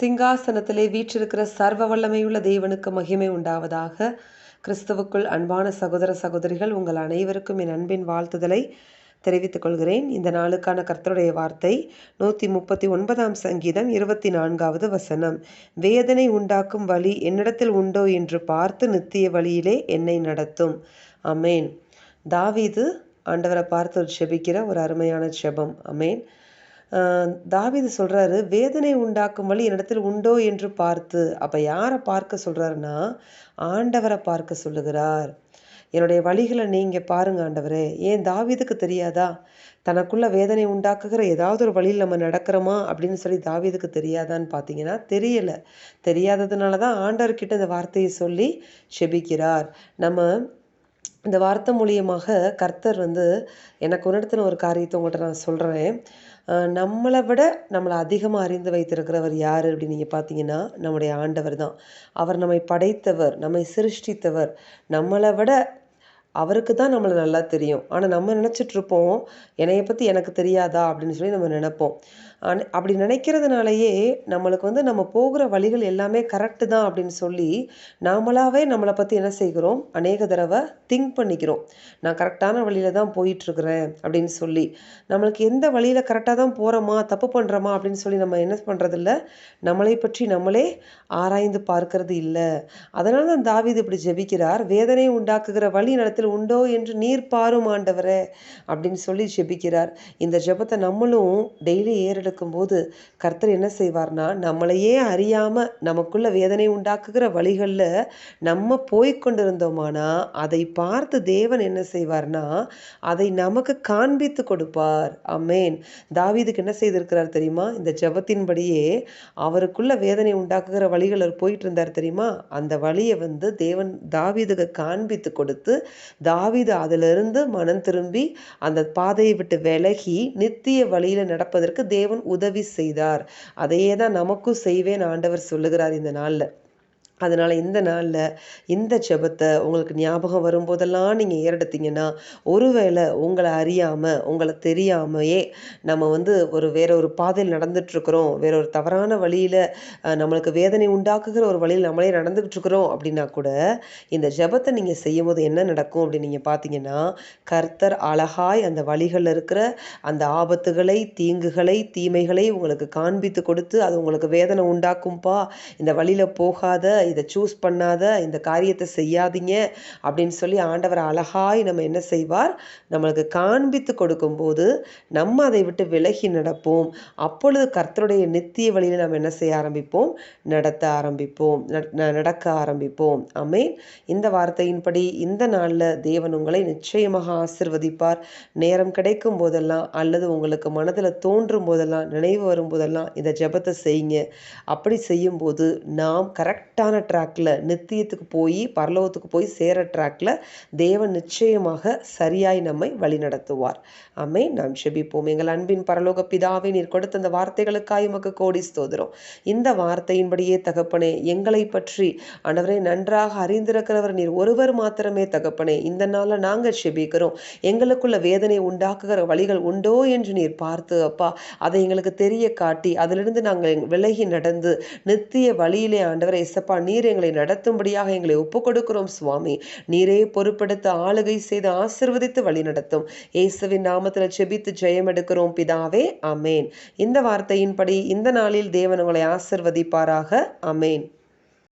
சிங்காசனத்திலே வீற்றிருக்கிற சர்வ வல்லமையுள்ள தேவனுக்கு மகிமை உண்டாவதாக. கிறிஸ்துவுக்குள் அன்பான சகோதர சகோதரிகள் உங்கள் அனைவருக்கும் என் அன்பின் வாழ்த்துதலை தெரிவித்துக் கொள்கிறேன். இந்த நாளுக்கான கர்த்தருடைய வார்த்தை நூற்றி முப்பத்தி ஒன்பதாம் சங்கீதம் இருபத்தி நான்காவது வசனம். வேதனை உண்டாக்கும் வழி என்னிடத்தில் உண்டோ என்று பார்த்து நித்திய வழியிலே என்னை நடத்தும். அமேன் தாவீது ஆண்டவரை பார்த்து ஒரு செபிக்கிற ஒரு அருமையான செபம். அமேன் தாவிது சொல்கிறாரு வேதனை உண்டாக்கும் வழி என்னிடத்தில் உண்டோ என்று பார்த்து. அப்போ யாரை பார்க்க சொல்கிறாருன்னா ஆண்டவரை பார்க்க சொல்லுகிறார். என்னுடைய வழிகளை நீங்கள் பாருங்க ஆண்டவரே. ஏன் தாவிதுக்கு தெரியாதா? தனக்குள்ளே வேதனை உண்டாக்குகிற ஏதாவது ஒரு வழியில் நம்ம நடக்கிறோமா? அப்படின்னு சொல்லி தாவிதுக்கு தெரியாதான்னு பார்த்தீங்கன்னா தெரியலை. தெரியாததுனால தான் ஆண்டவர்கிட்ட இந்த வார்த்தையை சொல்லி செபிக்கிறார். நம்ம இந்த வார்த்தை மூலியமாக கர்த்தர் வந்து எனக்கு உணர்த்தின ஒரு காரியத்தை உங்கள்கிட்ட நான் சொல்கிறேன் நம்மளை விட நம்மளை அதிகமாக அறிந்து வைத்திருக்கிறவர் யார் அப்படின்னு நீங்கள் பார்த்தீங்கன்னா நம்முடைய ஆண்டவர் தான். அவர் நம்மை படைத்தவர் நம்மை சிருஷ்டித்தவர். நம்மளை விட அவருக்கு தான் நம்மளை நல்லா தெரியும். ஆனால் நம்ம நினச்சிட்ருப்போம் என்னையை பற்றி எனக்கு தெரியாதா அப்படின்னு சொல்லி நம்ம நினைப்போம். அப்படி நினைக்கிறதுனாலயே நம்மளுக்கு வந்து நம்ம போகிற வழிகள் எல்லாமே கரெக்டு தான் அப்படின்னு சொல்லி நாமளாவே நம்மளை பற்றி என்ன செய்கிறோம்? அநேக தடவை திங்க் பண்ணிக்கிறோம். நான் கரெக்டான வழியில் தான் போயிட்டுருக்குறேன் அப்படின்னு சொல்லி. நம்மளுக்கு எந்த வழியில் கரெக்டாக தான் போகிறோமா தப்பு பண்ணுறோமா அப்படின்னு சொல்லி நம்ம என்ன பண்ணுறதில்ல நம்மளை பற்றி நம்மளே ஆராய்ந்து பார்க்கறது இல்லை. அதனால தான் தாவிது இப்படி ஜெபிக்கிறார். வேதனை உண்டாக்குகிற வழி நடத்தில் உண்டோ என்று நீர் பாரும் ஆண்டவரே அப்படின்னு சொல்லி ஜெபிக்கிறார். இந்த ஜெபத்தை நம்மளும் டெய்லி ஏறிட போது கர்த்தர் என்ன செய்வார்னா நம்மளையே அறியாமல் நமக்குள்ள வேதனை உண்டாக்குகிற வழிகளில் நம்ம போய்கொண்டிருந்தோமானா அதை பார்த்து தேவன் என்ன செய்வார்னா அதை நமக்கு காண்பித்து கொடுப்பார். அம்மேன் தாவீதுக்கு என்ன செய்திருக்கிறார் தெரியுமா? இந்த ஜபத்தின்படியே அவருக்குள்ள வேதனை உண்டாக்குகிற வழிகள் அவர் போயிட்டு இருந்தார் தெரியுமா? அந்த வழியை வந்து தேவன் தாவீதுக்கு காண்பித்து கொடுத்து தாவீது அதிலிருந்து மனம் திரும்பி அந்த பாதையை விட்டு விலகி நித்திய வழியில் நடப்பதற்கு தேவன் உதவி செய்தார். அதையே தான் நமக்கும் செய்வேன் ஆண்டவர் சொல்லுகிறார் இந்த நாளில். அதனால் இந்த நாளில் இந்த ஜெபத்தை உங்களுக்கு ஞாபகம் வரும்போதெல்லாம் நீங்கள் ஏறெடுத்தீங்கன்னா ஒருவேளை உங்களை அறியாமல் உங்களை தெரியாமையே நம்ம வந்து ஒரு வேற ஒரு பாதையில் நடந்துட்டுருக்குறோம். வேற ஒரு தவறான வழியில் நம்மளுக்கு வேதனை உண்டாக்குகிற ஒரு வழியில் நம்மளே நடந்துக்கிட்டுருக்குறோம் அப்படின்னா கூட இந்த ஜெபத்தை நீங்கள் செய்யும் போது என்ன நடக்கும் அப்படின்னு நீங்கள் பார்த்தீங்கன்னா கர்த்தர் அழகாய் அந்த வழிகளில் இருக்கிற அந்த ஆபத்துகளை தீங்குகளை தீமைகளை உங்களுக்கு காண்பித்து கொடுத்து அது உங்களுக்கு வேதனை உண்டாக்கும்பா. இந்த வழியில் போகாத இதை சூஸ் பண்ணாத இந்த காரியத்தை செய்யாதீங்க அப்படின்னு சொல்லி ஆண்டவர் அழகாய் நம்ம என்ன செய்வார்? நம்மளுக்கு காண்பித்து கொடுக்கும்போது நம்ம அதை விட்டு விலகி நடப்போம். அப்பொழுது கர்த்தருடைய நித்திய வழியில் நம்ம என்ன செய்ய ஆரம்பிப்போம்? நடத்த ஆரம்பிப்போம். நடக்க ஆரம்பிப்போம். அமேன் இந்த வார்த்தையின்படி இந்த நாளில் தேவன் உங்களை நிச்சயமாக ஆசிர்வதிப்பார். நேரம் கிடைக்கும் போதெல்லாம் அல்லது உங்களுக்கு மனதில் தோன்றும் போதெல்லாம் நினைவு வரும் போதெல்லாம் இந்த ஜபத்தை செய்யுங்க. அப்படி செய்யும்போது நாம் கரெக்டான ட்ராக்கில் நித்தியத்துக்கு போய் பரலோகத்துக்கு போய் சேர ட்ராக்கில் தேவன் நிச்சயமாக சரியாய் நம்மை வழி நடத்துவார் அம்மை நாம் செபிப்போம். எங்கள் அன்பின் பரலோக பிதாவை நீர் கொடுத்த அந்த வார்த்தைகளுக்காய் உமக்கு கோடி ஸ்தோதிரம் இந்த வார்த்தையின்படியே தகப்பனே எங்களை பற்றி அனவரை நன்றாக அறிந்திருக்கிறவர் நீர் ஒருவர் மாத்திரமே தகப்பனே. இந்த நாளில் நாங்கள் செபிக்கிறோம். எங்களுக்குள்ள வேதனை உண்டாக்குகிற வழிகள் உண்டோ என்று நீர் பார்த்து அப்பா அதை எங்களுக்கு தெரிய காட்டி அதிலிருந்து நாங்கள் விலகி நடந்து நித்திய வழியிலே ஆண்டவரை இசப்பா நீர் எங்களை நடத்தும்படியாக எங்களை ஒப்புக் கொடுக்கிறோம் சுவாமி. நீரே பொறுப்படுத்த ஆளுகை செய்து ஆசிர்வதித்து வழி நடத்தும் இயேசுவின் நாமத்தில் செபித்து ஜெயம் எடுக்கிறோம் பிதாவே. அமேன் இந்த வார்த்தையின்படி இந்த நாளில் தேவன் உங்களை ஆசிர்வதிப்பாராக. அமேன்